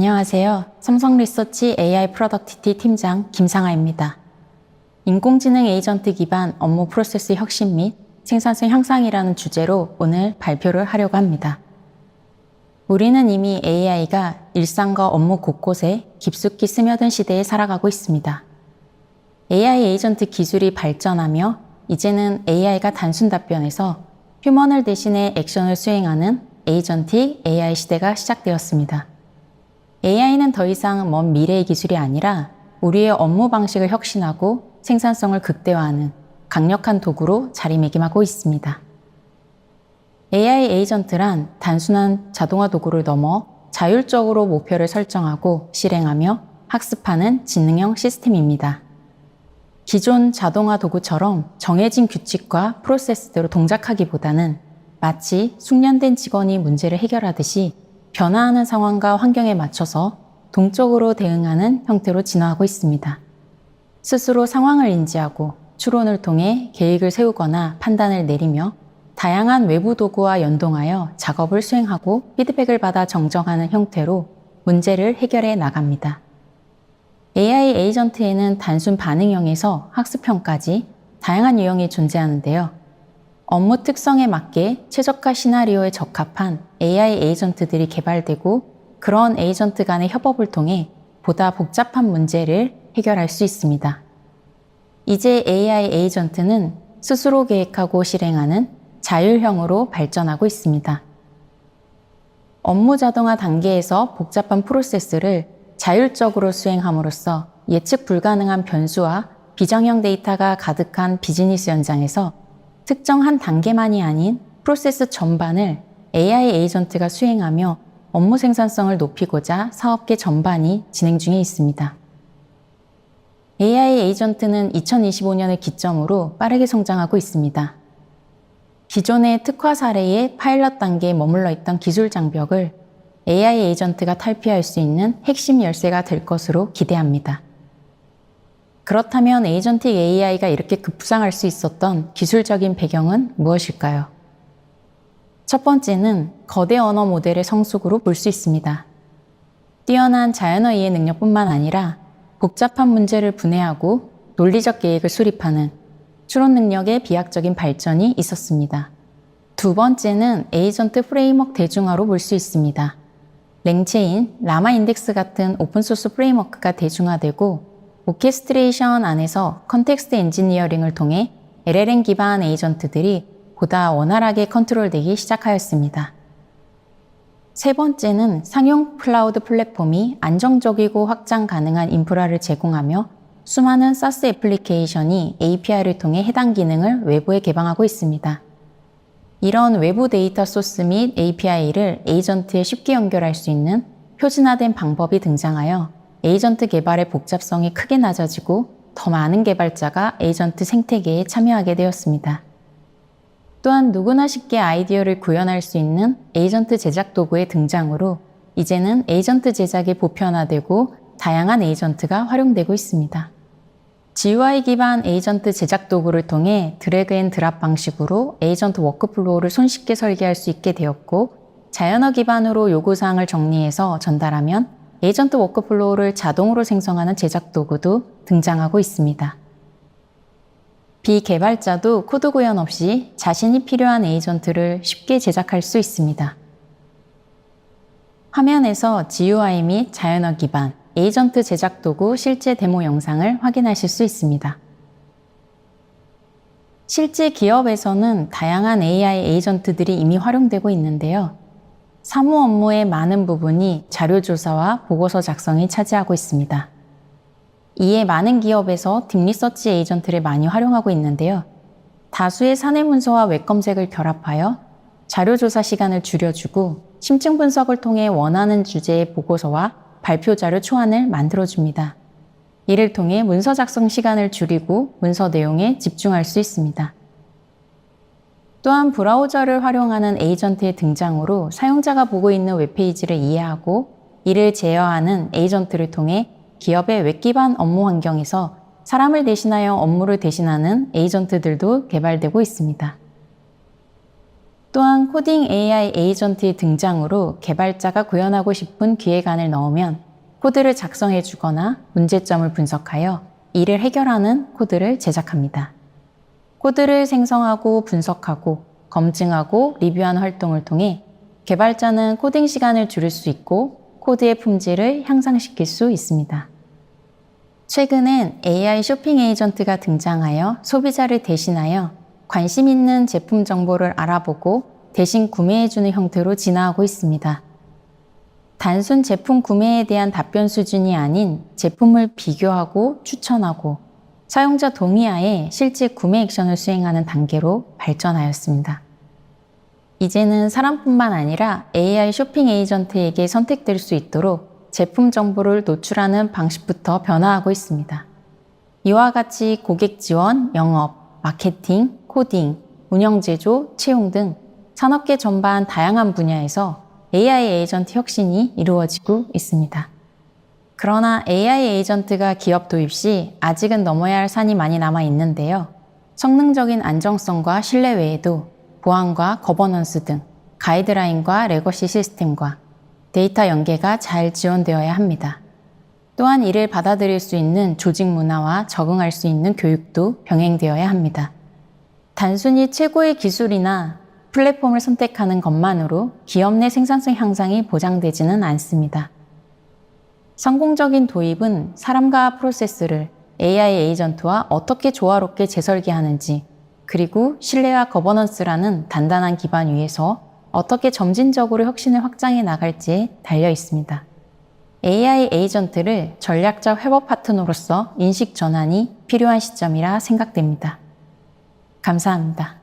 안녕하세요. 삼성 리서치 AI 프로덕티티 팀장 김상아입니다. 인공지능 에이전트 기반 업무 프로세스 혁신 및 생산성 향상이라는 주제로 오늘 발표를 하려고 합니다. 우리는 이미 AI가 일상과 업무 곳곳에 깊숙이 스며든 시대에 살아가고 있습니다. AI 에이전트 기술이 발전하며 이제는 AI가 단순 답변에서 휴먼을 대신해 액션을 수행하는 에이전틱 AI 시대가 시작되었습니다. AI는 더 이상 먼 미래의 기술이 아니라 우리의 업무 방식을 혁신하고 생산성을 극대화하는 강력한 도구로 자리매김하고 있습니다. AI 에이전트란 단순한 자동화 도구를 넘어 자율적으로 목표를 설정하고 실행하며 학습하는 지능형 시스템입니다. 기존 자동화 도구처럼 정해진 규칙과 프로세스대로 동작하기보다는 마치 숙련된 직원이 문제를 해결하듯이 변화하는 상황과 환경에 맞춰서 동적으로 대응하는 형태로 진화하고 있습니다. 스스로 상황을 인지하고 추론을 통해 계획을 세우거나 판단을 내리며 다양한 외부 도구와 연동하여 작업을 수행하고 피드백을 받아 정정하는 형태로 문제를 해결해 나갑니다. AI 에이전트에는 단순 반응형에서 학습형까지 다양한 유형이 존재하는데요. 업무 특성에 맞게 최적화 시나리오에 적합한 AI 에이전트들이 개발되고 그런 에이전트 간의 협업을 통해 보다 복잡한 문제를 해결할 수 있습니다. 이제 AI 에이전트는 스스로 계획하고 실행하는 자율형으로 발전하고 있습니다. 업무 자동화 단계에서 복잡한 프로세스를 자율적으로 수행함으로써 예측 불가능한 변수와 비정형 데이터가 가득한 비즈니스 현장에서 특정 한 단계만이 아닌 프로세스 전반을 AI 에이전트가 수행하며 업무 생산성을 높이고자 사업계 전반이 진행 중에 있습니다. AI 에이전트는 2025년을 기점으로 빠르게 성장하고 있습니다. 기존의 특화 사례의 파일럿 단계에 머물러 있던 기술 장벽을 AI 에이전트가 탈피할 수 있는 핵심 열쇠가 될 것으로 기대합니다. 그렇다면 에이전틱 AI가 이렇게 급부상할 수 있었던 기술적인 배경은 무엇일까요? 첫 번째는 거대 언어 모델의 성숙으로 볼 수 있습니다. 뛰어난 자연어 이해 능력뿐만 아니라 복잡한 문제를 분해하고 논리적 계획을 수립하는 추론 능력의 비약적인 발전이 있었습니다. 두 번째는 에이전트 프레임워크 대중화로 볼 수 있습니다. 랭체인, 라마 인덱스 같은 오픈소스 프레임워크가 대중화되고 오케스트레이션 안에서 컨텍스트 엔지니어링을 통해 LLM 기반 에이전트들이 보다 원활하게 컨트롤되기 시작하였습니다. 세 번째는 상용 클라우드 플랫폼이 안정적이고 확장 가능한 인프라를 제공하며 수많은 사스 애플리케이션이 API를 통해 해당 기능을 외부에 개방하고 있습니다. 이런 외부 데이터 소스 및 API를 에이전트에 쉽게 연결할 수 있는 표준화된 방법이 등장하여 에이전트 개발의 복잡성이 크게 낮아지고 더 많은 개발자가 에이전트 생태계에 참여하게 되었습니다. 또한 누구나 쉽게 아이디어를 구현할 수 있는 에이전트 제작 도구의 등장으로 이제는 에이전트 제작이 보편화되고 다양한 에이전트가 활용되고 있습니다. GUI 기반 에이전트 제작 도구를 통해 드래그 앤 드랍 방식으로 에이전트 워크플로우를 손쉽게 설계할 수 있게 되었고 자연어 기반으로 요구사항을 정리해서 전달하면 에이전트 워크플로우를 자동으로 생성하는 제작 도구도 등장하고 있습니다. 비개발자도 코드 구현 없이 자신이 필요한 에이전트를 쉽게 제작할 수 있습니다. 화면에서 GUI 및 자연어 기반 에이전트 제작 도구 실제 데모 영상을 확인하실 수 있습니다. 실제 기업에서는 다양한 AI 에이전트들이 이미 활용되고 있는데요. 사무 업무의 많은 부분이 자료조사와 보고서 작성이 차지하고 있습니다. 이에 많은 기업에서 딥리서치 에이전트를 많이 활용하고 있는데요. 다수의 사내 문서와 웹 검색을 결합하여 자료 조사 시간을 줄여주고 심층 분석을 통해 원하는 주제의 보고서와 발표 자료 초안을 만들어줍니다. 이를 통해 문서 작성 시간을 줄이고 문서 내용에 집중할 수 있습니다. 또한 브라우저를 활용하는 에이전트의 등장으로 사용자가 보고 있는 웹페이지를 이해하고 이를 제어하는 에이전트를 통해 기업의 웹 기반 업무 환경에서 사람을 대신하여 업무를 대신하는 에이전트들도 개발되고 있습니다. 또한 코딩 AI 에이전트의 등장으로 개발자가 구현하고 싶은 기획안을 넣으면 코드를 작성해 주거나 문제점을 분석하여 이를 해결하는 코드를 제작합니다. 코드를 생성하고 분석하고 검증하고 리뷰하는 활동을 통해 개발자는 코딩 시간을 줄일 수 있고 코드의 품질을 향상시킬 수 있습니다. 최근엔 AI 쇼핑 에이전트가 등장하여 소비자를 대신하여 관심 있는 제품 정보를 알아보고 대신 구매해주는 형태로 진화하고 있습니다. 단순 제품 구매에 대한 답변 수준이 아닌 제품을 비교하고 추천하고 사용자 동의하에 실제 구매 액션을 수행하는 단계로 발전하였습니다. 이제는 사람뿐만 아니라 AI 쇼핑 에이전트에게 선택될 수 있도록 제품 정보를 노출하는 방식부터 변화하고 있습니다. 이와 같이 고객 지원, 영업, 마케팅, 코딩, 운영 제조, 채용 등 산업계 전반 다양한 분야에서 AI 에이전트 혁신이 이루어지고 있습니다. 그러나 AI 에이전트가 기업 도입 시 아직은 넘어야 할 산이 많이 남아 있는데요. 성능적인 안정성과 신뢰 외에도 보안과 거버넌스 등 가이드라인과 레거시 시스템과 데이터 연계가 잘 지원되어야 합니다. 또한 이를 받아들일 수 있는 조직 문화와 적응할 수 있는 교육도 병행되어야 합니다. 단순히 최고의 기술이나 플랫폼을 선택하는 것만으로 기업 내 생산성 향상이 보장되지는 않습니다. 성공적인 도입은 사람과 프로세스를 AI 에이전트와 어떻게 조화롭게 재설계하는지, 그리고 신뢰와 거버넌스라는 단단한 기반 위에서 어떻게 점진적으로 혁신을 확장해 나갈지에 달려 있습니다. AI 에이전트를 전략적 협업 파트너로서 인식 전환이 필요한 시점이라 생각됩니다. 감사합니다.